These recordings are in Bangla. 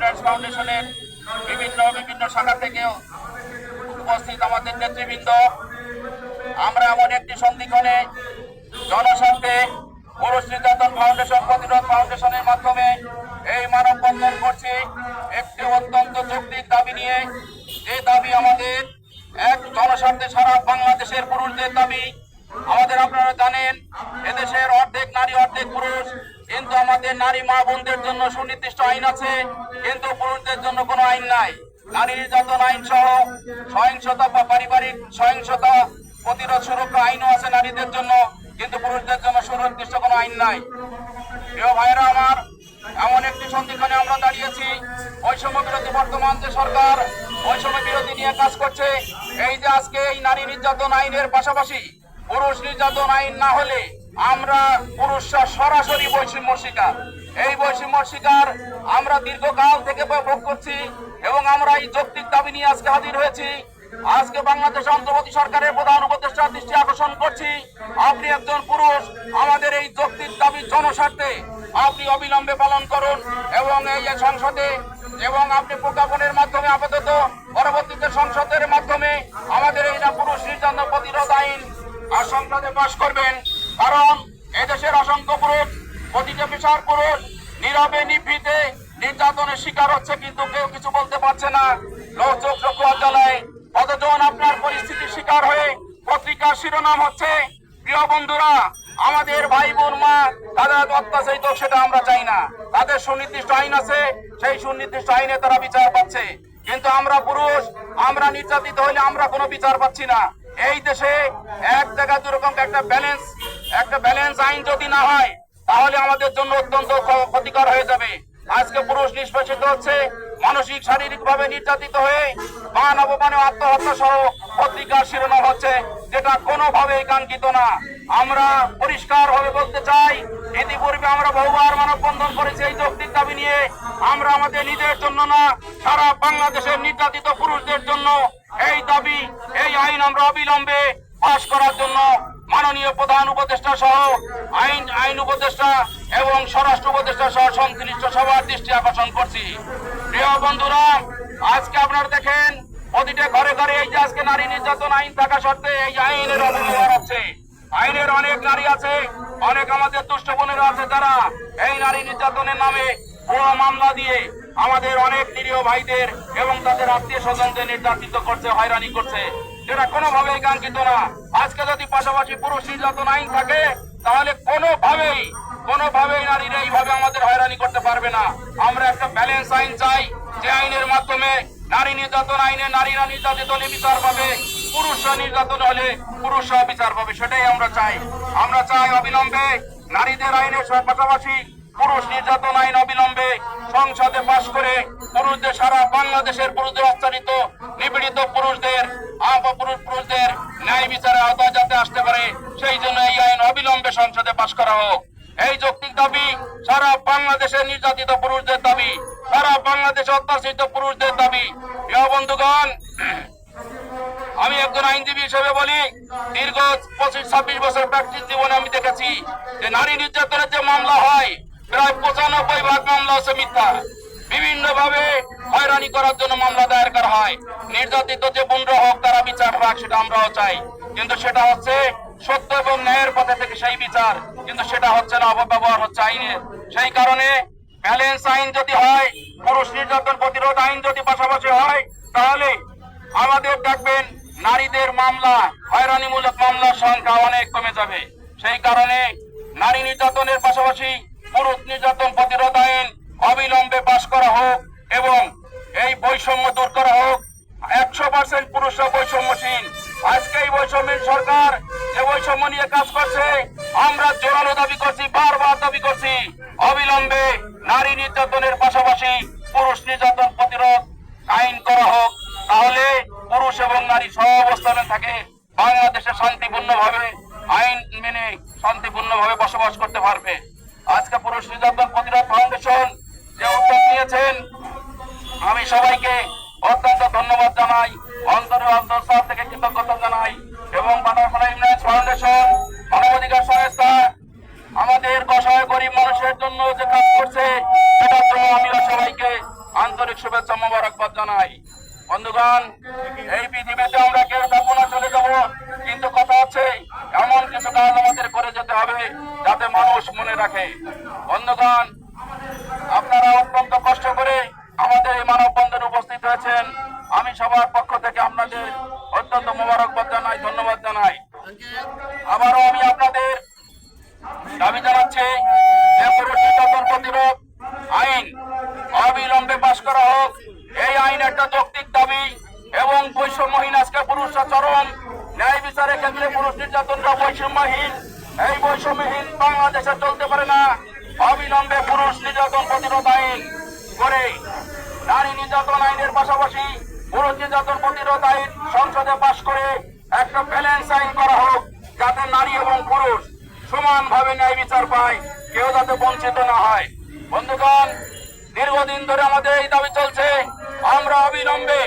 বাটারফ্লাই ফাউন্ডেশনের বিভিন্ন বিভিন্ন শাখা থেকে উপস্থিত আমাদের নেতৃবৃন্দ। আমরা এমন একটি সন্ধিক্ষণে জনস্বার্থে পুরুষ ফাউন্ডেশন, প্রতিরোধ ফাউন্ডেশনের মাধ্যমে এই মানববন্ধন করছি। একটি অত্যন্ত যৌক্তিক দাবি নিয়ে যে দাবি আমাদের এক জনস্বার্থে সারা বাংলাদেশের পুরুষদের দাবি। আমাদের আপনারা জানেন, এদেশের অর্ধেক নারী, অর্ধেক পুরুষ কিন্তু আমাদের নারী মা বোনদের জন্য সুনির্দিষ্ট আইন আছে, কিন্তু পুরুষদের জন্য কোনো আইন নাই। নারী নির্যাতন আইন সহ সহিংসতা বা পারিবারিক সহিংসতা প্রতিরোধ সুরক্ষা আইনও আছে নারীদের জন্য, কিন্তু পুরুষদের জন্য সুনির্দিষ্ট কোনো আইন নাই। প্রিয় ভাইয়েরা আমার, এমন একটি সন্ধিক্ষণে আমরা দাঁড়িয়েছি। বৈষম্য বিরোধী বর্তমান যে সরকার, বৈষম্য বিরোধী নিয়ে কাজ করছে, এই যে আজকে এই নারী নির্যাতন আইনের পাশাপাশি পুরুষ নির্যাতন আইন না হলে আমরা পুরুষরা সরাসরি বৈষম্য শিকার এই বৈষম্য শিকার আমরা দীর্ঘকাল থেকে ভোগ করছি এবং আমরা এই যৌক্তিক দাবি নিয়ে আজকে হাজির হয়েছি। আজকে বাংলাদেশ অন্তর্বর্তী সরকারের প্রধান উপদেষ্টার দৃষ্টি আকর্ষণ করছি। আপনি একজন পুরুষ, আমাদের এই যৌক্তিক দাবি জনস্বার্থে আপনি অবিলম্বে পালন করুন এবং এই সংসদে এবং আপনি প্রজ্ঞাপনের মাধ্যমে আপাতত পরবর্তীতে সংসদের মাধ্যমে আমাদের এই পুরুষ নির্যাতন প্রতিরোধ আইন, আর সংসদে পাশ করবেন। কারণ এদেশের অসংখ্য পুরুষ, প্রতিটা বিচার পুরুষ নীরবে নিভৃতে নির্যাতনের শিকার হচ্ছে কিন্তু কেউ কিছু বলতে পারছে না। লোক চোখ চোখ জ্বালায় কতজন আপনার পরিস্থিতির শিকার হয়ে পত্রিকার শিরোনাম হচ্ছে, প্রিয় বন্ধুরা, আমাদের ভাই বোন মা তারা অত্যাচারিত সেটা আমরা চাই না। তাদের সুনির্দিষ্ট আইন আছে, সেই সুনির্দিষ্ট আইনে তারা বিচার পাচ্ছে। কিন্তু আমরা পুরুষ, আমরা নির্যাতিত হলে আমরা কোনো বিচার পাচ্ছি না। এই দেশে এক জায়গায় দুরকম একটা ব্যালেন্স একটা ব্যালেন্স আইন যদি না হয়, তাহলে আমাদের জন্য অত্যন্ত ক্ষতিকর হয়ে যাবে। আজকে পুরুষ নিষ্পেষিত হচ্ছে, মানসিক শারীরিক ভাবে নির্যাতিত হয়ে মান অপমানে আত্মহত্যা সহ পত্রিকার শিরোনাম হচ্ছে, যেটা কোনোভাবেই কাঙ্ক্ষিত না। আমরা পরিষ্কার ভাবে বলতে চাই, ইতিপূর্বে আমরা বহুবার মানববন্ধন করেছি এই যৌক্তিক দাবি নিয়ে। আমরা আমাদের নিজের জন্য না, সারা বাংলাদেশের নির্যাতিত পুরুষদের জন্য এই দাবি, এই আইন আমরা অবিলম্বে পাশ করার জন্য মাননীয় প্রধান উপদেষ্টা সহ, আইন আইন উপদেষ্টা এবং স্বরাষ্ট্র উপদেষ্টা সহ সংশ্লিষ্ট সবার দৃষ্টি আকর্ষণ করছি। প্রিয় বন্ধুরা, আজকে আপনারা দেখেন, প্রতিটা ঘরে ঘরে এই যে আজকে নারী নির্যাতন আইন থাকা সত্ত্বে এই আইনের অপব্যবহার হচ্ছে। আইনের অনেক নারী আছে, অনেক আমাদের দুষ্ট বোনেরা আছে যারা এই নারী নির্যাতনের নামে পুরো মামলা দিয়ে আমাদের অনেক নিরীহ ভাইদের এবং তাদের আত্মীয় স্বজনদের নির্যাতিত করছে, হয়রানি করছে। যেটা কোনোভাবেই কাঙ্ক্ষিত না। আজকে যদি পাশাপাশি পুরুষ নির্যাতন আইন থাকে, তাহলে কোনোভাবেই কোনোভাবেই নারীরা এইভাবে আমাদের হয়রানি করতে পারবে না। আমরা একটা ব্যালেন্স আইন চাই, যে আইনের মাধ্যমে নারী নির্যাতন আইনে নারীরা নির্যাতিত হলে বিচার পাবে পুরুষরা নির্যাতন হলে পুরুষরা বিচার পাবে, সেটাই আমরা চাই। আমরা চাই অবিলম্বে নারীদের আইনের পাশাপাশি পুরুষ নির্যাতন আইন অবিলম্বে সংসদে পাশ করে পুরুষদের সারা বাংলাদেশের পুরুষদের অত্যাচারিত নিপীড়িত পুরুষদের পুরুষ পুরুষদের ন্যায় বিচারে আওতায় যাতে আসতে পারে, সেই জন্য এই আইন অবিলম্বে সংসদে পাশ করা হোক। এই যৌক্তিক দাবি সারা বাংলাদেশের নির্যাতিত পুরুষদের দাবি, সারা বাংলাদেশে অত্যাচারিত পুরুষদের দাবি। বন্ধুগণ, আমি একজন আইনজীবী হিসেবে বলি, দীর্ঘ পঁচিশ, ছাব্বিশ বছর প্র্যাকটিস জীবনে আমি দেখেছি যে নারী নির্যাতনের যে মামলা হয়, প্রায় পঁচানব্বই ভাগ মামলা হচ্ছে মিথ্যা। বিভিন্ন ভাবে হয়রানি করার জন্য মামলা দায়ের করা হয়। নির্যাতিত যে বোনরা হোক তারা বিচার পাক, সেটা আমরাও চাই। কিন্তু সেটা হচ্ছে সত্য এবং ন্যায়ের পথে থেকে সেই বিচার। কিন্তু সেটা হচ্ছে না, অপব্যবহার হচ্ছে আইনের। সেই কারণে ব্যালেন্স আইন যদি হয়, পুরুষ নির্যাতন প্রতিরোধ আইন যদি পাশাপাশি হয়, তাহলে আমাদের দেখবেন নারীদের মামলা, হয়রানিমূলক মামলার সংখ্যা অনেক কমে যাবে। সেই কারণে নারী নির্যাতনের পাশাপাশি পুরুষ নির্যাতন প্রতিরোধ আইন অবিলম্বে পাশ করা হোক এবং এই বৈষম্য দূর করা হোক। একশো পার্সেন্ট পুরুষরা বৈষম্যহীন আজকে এই বৈষম্যহীন সরকার যে বৈষম্য নিয়ে কাজ করছে, আমরা জোরালো দাবি করছি, বারবার দাবি করছি। অবিলম্বে নারী নির্যাতনের পাশাপাশি পুরুষ নির্যাতন প্রতিরোধ আইন করা হোক। তাহলে পুরুষ এবং নারী সহ অবস্থানে থাকে। বাংলাদেশে শান্তিপূর্ণভাবে আইন মেনে শান্তিপূর্ণভাবে বসবাস করতে পারবে। আজকে পুরুষ নির্যাতন প্রতিরোধ ফাউন্ডেশন যে উদ্যোগ নিয়েছেন আমি সবাইকে অত্যন্ত ধন্যবাদ জানাই। অন্তরে অন্তঃস্থল থেকে কৃতজ্ঞতা জানাই এবং বাটারফ্লাই ইউনিয়ন ফাউন্ডেশন, মানবাধিকার সংস্থা, আমাদের কষায় গরিব মানুষের জন্য যে কাজ করছে, সেটার জন্য আমিও সবাইকে আন্তরিক শুভেচ্ছা মোবারকবাদ জানাই। বন্ধুগণ, এই পৃথিবীতে আমরা কেউ থাকব না, চলে যাব, কিন্তু কথা হচ্ছে, এমন কিছু কাজ আমাদের করে যেতে হবে যাতে মানুষ মনে রাখে। বন্ধুগণ আপনারা অত্যন্ত কষ্ট করে আমাদের এই মানববন্ধনে উপস্থিত হয়েছেন। আমি সবার পক্ষ থেকে আপনাদের অত্যন্ত মোবারকবাদ জানাই, ধন্যবাদ জানাই। আবারও আমি আপনাদের দাবি জানাচ্ছি যে পুরুষ প্রতিরোধ আইন অবিলম্বে পাশ করা হোক, এই আইন একটা যৌক্তিক দাবি এবং বৈষম্যহীন আজকে পুরুষরা চরম ন্যায় বিচারের ক্ষেত্রে পুরুষ নির্যাতনটা বৈষম্যহীন, এই বৈষম্যহীন বাংলাদেশে চলতে পারে না। অবিলম্বে পুরুষ নির্যাতন প্রতিরোধ আইন করে নারী নির্যাতন আইনের পাশাপাশি পুরুষ নির্যাতন প্রতিরোধ আইন সংসদে পাশ করে একটা ব্যালেন্স আইন করা হোক, যাতে নারী এবং পুরুষ সমানভাবে ন্যায় বিচার পায়, কেউ যাতে বঞ্চিত না হয়। বন্ধুগণ, দীর্ঘদিন ধরে আমাদের এই দাবি চলছে, আমরা অবিলম্বে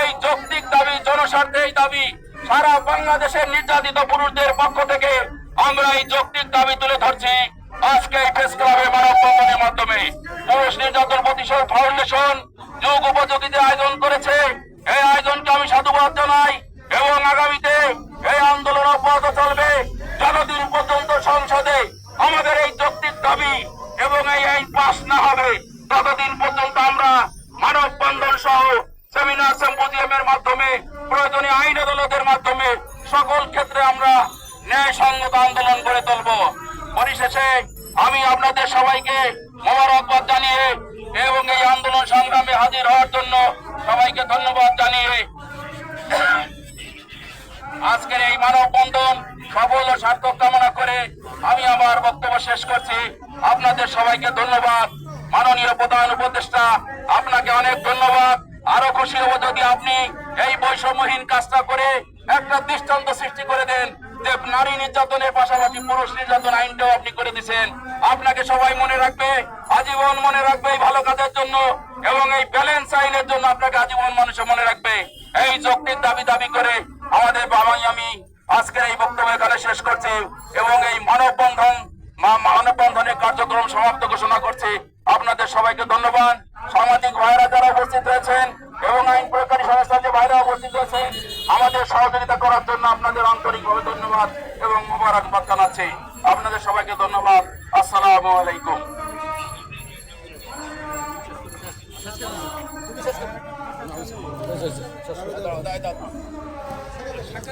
এই যৌক্তিক দাবি জনস্বার্থে এই দাবি, সারা বাংলাদেশের নির্যাতিত পুরুষদের পক্ষ থেকে আমরা এই যৌক্তিক দাবি তুলে ধরছি। আজকে এই প্রেস ক্লাবে মানববন্ধনের মাধ্যমে পুরুষ নির্যাতন প্রতিশোধ ফাউন্ডেশন যুগ উপযোগীদের আয়োজন করেছে। এই আয়োজনকে আমি সাধুবাদ জানাই এবং আগামীতে এই আন্দোলন অব্যাহত চলবে। যতদিন পর্যন্ত সংসদে আমাদের এই যৌক্তিক দাবি এবং এই আইন পাশ না হবে, ততদিন পর্যন্ত আমরা মানববন্ধন সহ সেমিনার সিম্পোজিয়ামের মাধ্যমে প্রয়োজনীয় আইন আদালতের মাধ্যমে সকল ক্ষেত্রে আমরা ন্যায়সঙ্গত আন্দোলন করে তুলব। পরিশেষে আমি আপনাদের সবাইকে মোবারকবাদ জানিয়ে এবং এই আন্দোলন সংগ্রামে হাজির হওয়ার জন্য সবাইকে ধন্যবাদ জানিয়ে আজকের এই মানববন্ধন সফল ও সার্থক কামনা করে আমি আমার বক্তব্য শেষ করছি। আপনাদের সবাইকে ধন্যবাদ। মাননীয় প্রধান উপদেষ্টা, আপনাকে অনেক ধন্যবাদ। আরও খুশি হব যদি আপনি এই বৈষম্যহীন কাজটা করে একটা দৃষ্টান্ত সৃষ্টি করে দেন। নারী নির্যাতনের পাশাপাশি পুরুষ নির্যাতন আইনটাও আপনি করে দিচ্ছেন আপনাকে সবাই মনে রাখবে, আজীবন মনে রাখবে এই ভালো কাজের জন্য এবং এই ব্যালেন্স আইনের জন্য আপনাকে আজীবন মানুষে মনে রাখবে। এই যৌক্তিক দাবি দাবি করে আমাদের বাবাই আমি আজকের এই বক্তব্য এখানে শেষ করছি এবং এই মানববন্ধন মানববন্ধনের কার্যক্রম সমাপ্ত ঘোষণা করছি। আপনাদের সবাইকে ধন্যবাদ। সামাজিক ভাইরা যারা উপস্থিত রয়েছেন এবং আইন প্রয়োগকারী সংস্থার যে বাইরে উপস্থিত রয়েছেন আমাদের সহযোগিতা করার জন্য আপনাদের আন্তরিকভাবে ধন্যবাদ এবং মোবারকবাদ জানাচ্ছি। আপনাদের সবাইকে ধন্যবাদ। আসসালামু আলাইকুম।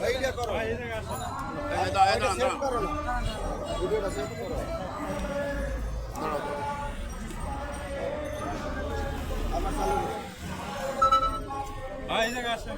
ভাই এই জায়গায় আসেন।